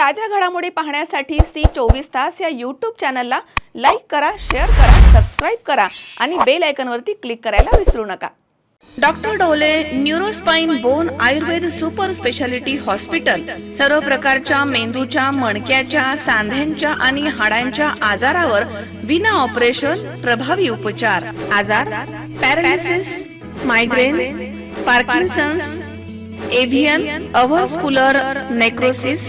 ताज्या घडामोडी पाहण्यासाठी सी चोवीस तास या यूट्यूब चॅनलला लाईक करा शेअर करा सबस्क्राईब करा आणि बेल आयकॉनवरती क्लिक करायला विसरू नका. Doctor Dhole neuro spine bone Ayurved super speciality hospital सर्व प्रकारच्या मेंदूच्या मणक्याच्या सांध्यांच्या आणि हाडांच्या आजारावर विना ऑपरेशन प्रभावी उपचार. आजार paralysis migraine Parkinson's एव्हियन avascular necrosis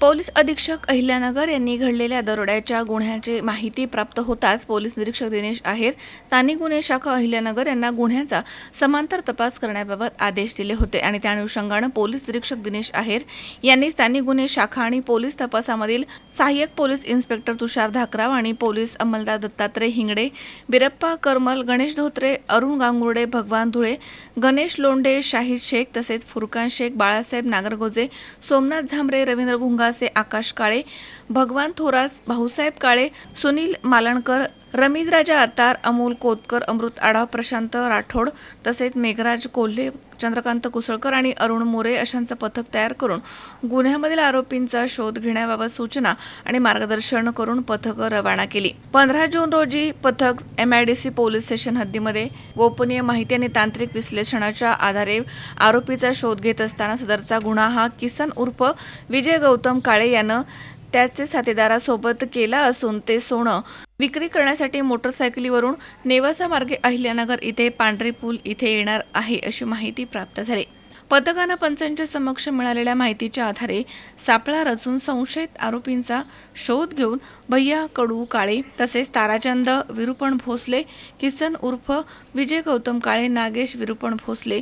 police अधीक्षक अहिल्यानगर यांनी घडलेल्या दरोड्याच्या गुन्ह्याची माहिती प्राप्त होताच पोलीस निरीक्षक दिनेश आहेर स्थानिक गुन्हे शाखा अहिल्यानगर यांना गुन्ह्याचा समांतर तपास करण्याबाबत आदेश दिले होते आणि त्या अनुषंगानं पोलीस निरीक्षक दिनेश आहेर यांनी स्थानिक गुन्हे शाखा आणि पोलीस तपासामधील सहाय्यक पोलीस इन्स्पेक्टर तुषार धाकराव आणि पोलीस अंमलदार दत्तात्रय हिंगडे बिरप्पा करमल गणेश धोत्रे अरुण गांगुर्डे भगवान धुळे गणेश लोंढे शाहीद शेख तसेच फुरकान शेख बाळासाहेब नागरगोजे सोमनाथ झांबरे रवींद्र असे आकाश काळे भगवान थोरात भाऊसाहेब काळे सुनील मालणकर रमीजराजा अतार अमोल कोतकर अमृत आढाव प्रशांत राठोड तसेच मेघराज कोल्हे चंद्रकांत कुसळकर आणि अरुण मोरे अशांचं पथक तयार करून गुन्ह्यामधील आरोपींचा शोध घेण्याबाबत सूचना आणि मार्गदर्शन करून पथकं रवाना केली. पंधरा जून रोजी पथक M I D C police station हद्दीमध्ये गोपनीय माहिती आणि तांत्रिक विश्लेषणाच्या आधारे आरोपीचा शोध घेत असताना सदरचा गुन्हा हा किसन उर्फ विजय गौतम काळे यानं त्याचे साथीदारासोबत केला असून ते सोनं विक्री करण्यासाठी मोटरसायकलीवरून नेवासा मार्गे अहिल्यानगर इथे पांढरे पूल इथे येणार आहे अशी माहिती प्राप्त झाली. पथकानं पंचांच्या समक्ष मिळालेल्या माहितीच्या आधारे सापळा रचून संशयित आरोपींचा शोध घेऊन भैया कडू काळे तसेच ताराचंद विरुपण भोसले किसन उर्फ विजय गौतम काळे नागेश विरुपण भोसले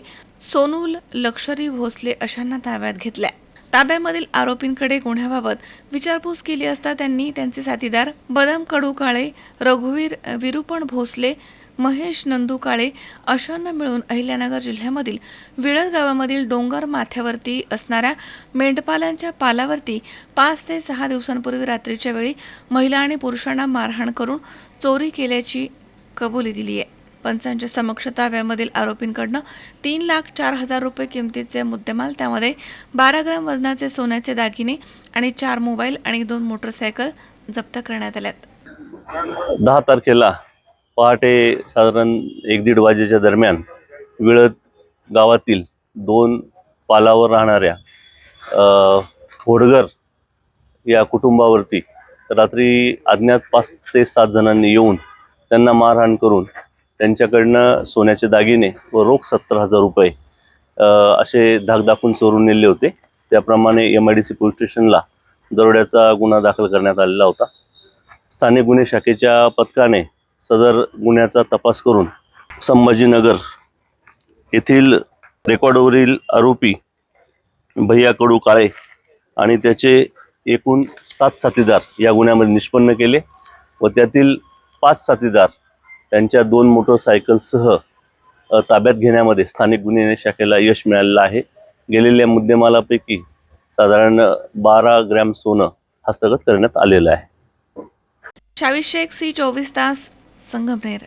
सोनूल लक्षरी भोसले अशांना ताब्यात घेतल्या. ताब्यामधील आरोपींकडे गुन्ह्याबाबत विचारपूस केली असता त्यांनी त्यांचे साथीदार बदाम कडू काळे रघुवीर विरुपण भोसले महेश नंदू काळे अशांना मिळून अहिल्यानगर जिल्ह्यामधील विळद गावामधील डोंगर माथ्यावरती असणाऱ्या मेंढपालांच्या पालावरती पाच ते सहा दिवसांपूर्वी रात्रीच्या वेळी महिला आणि पुरुषांना मारहाण करून चोरी केल्याची कबुली दिली आहे. पंचांच्या समक्ष ताब्यामधील आरोपींकडनं तीन लाख चार हजार रुपये किमतीचे मुद्देमाल त्यामध्ये बारा ग्रॅम वजनाचे सोन्याचे दागिने आणि चार मोबाईल आणि दोन मोटरसायकल जप्त करण्यात आल्यात. दहा तारखेला पहाटे साधारण एक दीड वाजेच्या दरम्यान विळद गावातील दोन पालावर राहणाऱ्या होडगर या कुटुंबावरती रात्री अज्ञात पाच ते सात जणांनी येऊन त्यांना मारहाण करून त्यांच्याकडनं सोन्याचे दागिने व रोख सत्तर हजार रुपये असे धाक दाखवून चोरून नेले होते. त्याप्रमाणे M I D C police स्टेशनला दरोड्याचा गुन्हा दाखल करण्यात आलेला होता. स्थानिक गुन्हे शाखेच्या पथकाने सदर गुन्ह्याचा तपास करून संभाजीनगर येथील रेकॉर्डवरील आरोपी भैया कडू काळे आणि त्याचे एकूण सात साथीदार या गुन्ह्यामध्ये निष्पन्न केले व त्यातील पाच साथीदार त्यांच्या दोन मोटरसायकलसह ताब्यात घेण्यामध्ये स्थानिक गुन्हे शाखेला यश मिळालेलं आहे. गेलेल्या मुद्देमालापैकी साधारण बारा ग्रॅम सोनं हस्तगत करण्यात आलेलं आहे. शावीस शेख सी चोवीस तास संगमनेर.